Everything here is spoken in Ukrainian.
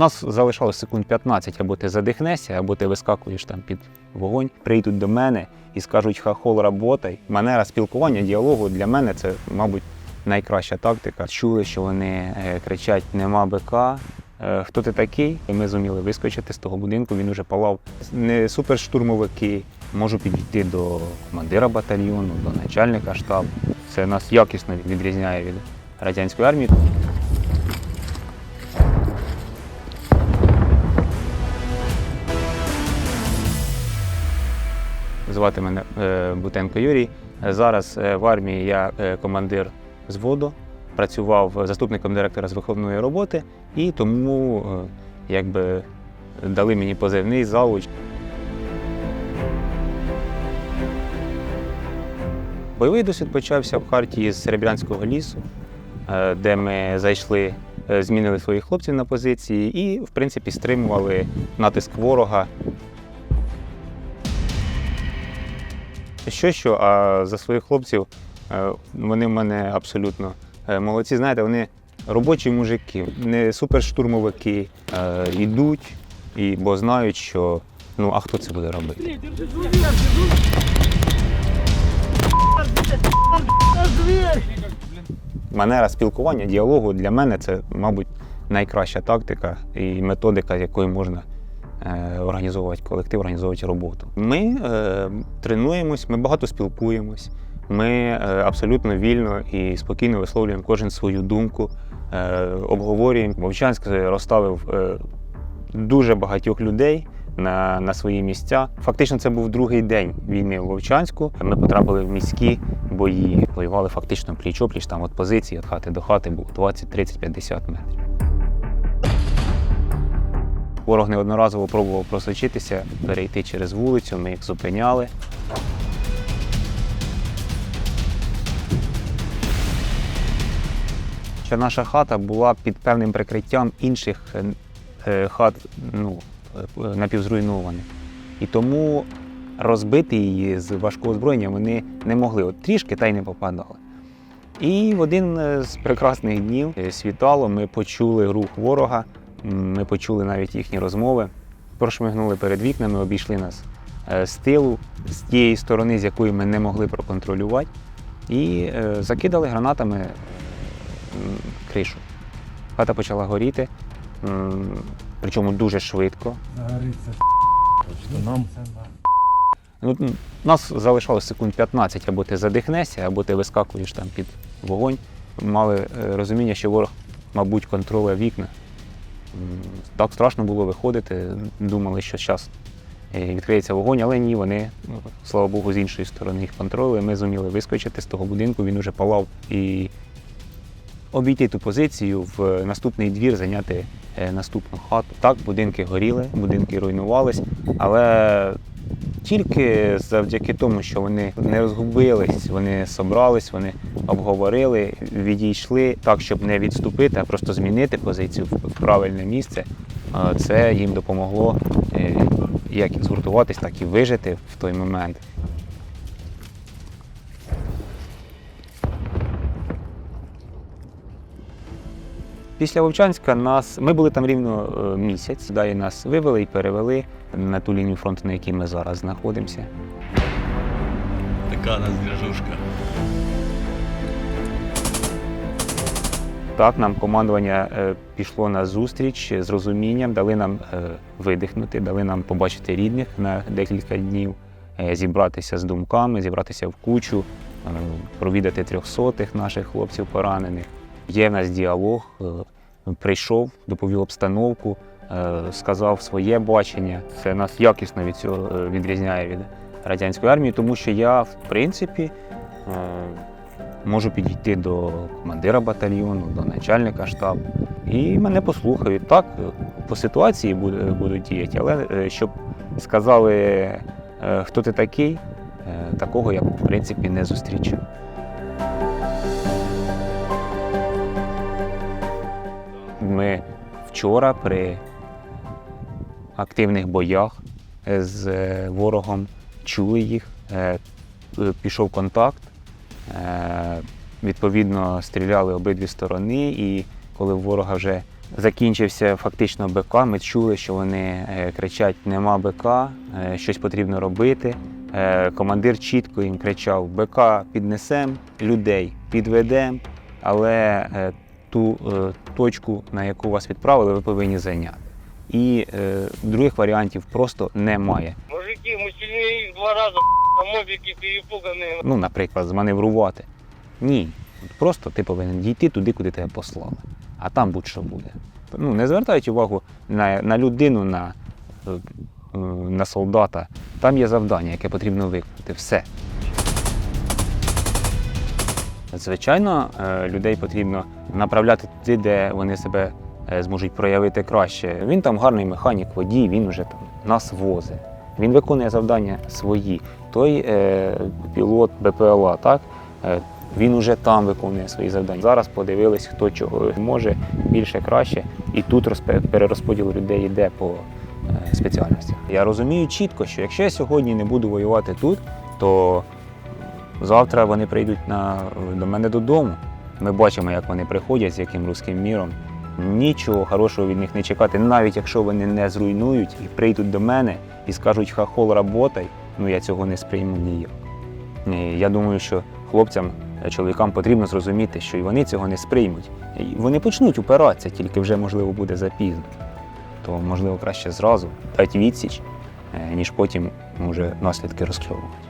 Нас залишалось секунд 15, або ти задихнешся, або ти вискакуєш там під вогонь. Прийдуть до мене і скажуть хахол работай. Манера спілкування, діалогу для мене це, мабуть, найкраща тактика. Чули, що вони е, кричать Нема БК. Е, Хто ти такий? Ми зуміли вискочити з того будинку, він уже палав. Не суперштурмовики. Можу підійти до командира батальйону, до начальника штабу. Це нас якісно відрізняє від радянської армії. Звати мене е, Бутенко Юрій. Е, Зараз е, в армії я командир взводу, працював заступником директора з виховної роботи, і тому якби дали мені позивний завуч. Бойовий досвід почався в Хартії з Серебрянського лісу, де ми зайшли, змінили своїх хлопців на позиції і, в принципі, стримували натиск ворога Що що, а за своїх хлопців е, вони в мене абсолютно е, молодці. Знаєте, вони робочі мужики, не суперштурмовики, е, йдуть, і, бо знають, що ну а хто це буде робити? Манера спілкування, діалогу для мене це, мабуть, найкраща тактика і методика, якою можна організовувати колектив, організовувати роботу. Ми е, тренуємось, ми багато спілкуємось, ми е, абсолютно вільно і спокійно висловлюємо кожен свою думку, е, обговорюємо. Вовчанськ розставив е, дуже багатьох людей. На, на свої місця. Фактично, це був другий день війни в Вовчанську. Ми потрапили в міські бої, воювали фактично пліч-опліч, там від позиції, від хати до хати був 20, 30, 50 метрів. Ворог неодноразово пробував просочитися, перейти через вулицю, ми їх зупиняли. Що наша хата була під певним прикриттям інших е, е, хат ну, е, напівзруйнованих. І тому розбити її з важкого озброєння вони не могли. От трішки та й не попадали. І в один з прекрасних днів світало, ми почули рух ворога, ми почули навіть їхні розмови. Прошмигнули перед вікнами, обійшли нас е, з тилу, з тієї сторони, з якої ми не могли проконтролювати, і е, закидали гранатами кришу. Хата почала горіти, причому дуже швидко. Загориться. Нам Ну, нас залишалось секунд 15, або ти задихнешся, або ти вискакуєш там під вогонь. Мали е, розуміння, що ворог, мабуть, контролює вікна. Так страшно було виходити. Думали, що зараз відкриється вогонь, але ні, вони, ну, слава Богу, з іншої сторони їх контролювали. Ми зуміли вискочити з того будинку, він уже палав і обійти ту позицію, в наступний двір зайняти е, наступну хату. Так, будинки горіли, будинки руйнувались, але тільки завдяки тому, що вони не розгубились, вони собрались, вони обговорили, відійшли так, щоб не відступити, а просто змінити позицію в правильне місце. Це їм допомогло е, як згуртуватись, так і вижити в той момент. Після Вовчанська нас ми були там рівно е, місяць. Далі нас вивели і перевели на ту лінію фронту, на якій ми зараз знаходимося. Така нас движушка. Так, нам командування е, пішло на зустріч з розумінням, дали нам е, видихнути, дали нам побачити рідних на декілька днів, зібратися з думками, зібратися в кучу, провідати трьохсотих наших хлопців поранених. Є в нас діалог, е, прийшов, доповів обстановку, е, сказав своє бачення. Це нас якісно від цього е, відрізняє від радянської армії, тому що я, в принципі, можу підійти до командира батальйону, до начальника штабу, і мене послухають. Так, по ситуації будуть діяти, але щоб сказали, хто ти такий, такого я, в принципі, не зустрічав. Ми вчора при активних боях з е, ворогом чули їх, е, е, пішов контакт. Відповідно, стріляли обидві сторони, і коли в ворога вже закінчився фактично БК, ми чули, що вони кричать Нема БК, щось потрібно робити. Командир чітко їм кричав: БК піднесем, людей підведем, але ту е, точку, на яку вас відправили, ви повинні зайняти. І е, других варіантів просто немає. Мужики, мы сильнее их в два раза, а мобики перепуганные. Ну, наприклад, зманеврувати. Ні. Просто ти повинен дійти туди, куди тебе послали. А там будь-що буде. Ну, не звертаючи увагу на, на людину, на, е, е, на солдата. Там є завдання, яке потрібно виконати. Все. Звичайно, е, людей потрібно направляти туди, де вони себе е, зможуть проявити краще. Він там гарний механік, водій, він вже там нас возить. Він виконує завдання свої. Той е, пілот БПЛА, так? Е, він уже там виконує свої завдання. Зараз подивились, хто чого може більше краще, і тут перерозподіл людей йде по е, спеціальностях. Я розумію чітко, що якщо я сьогодні не буду воювати тут, то завтра вони прийдуть на, до мене додому. Ми бачимо, як вони приходять, з яким руським міром. Нічого хорошого від них не чекати, навіть якщо вони не зруйнують і прийдуть до мене і скажуть хахол, работай, ну я цього не сприйму ніяк. Ні, Я думаю, що хлопцям, е, чоловікам потрібно зрозуміти, що і вони цього не сприймуть. І вони почнуть упиратися, тільки вже можливо буде запізно. То можливо краще зразу дати відсіч, е, ніж потім може наслідки розкльовувати.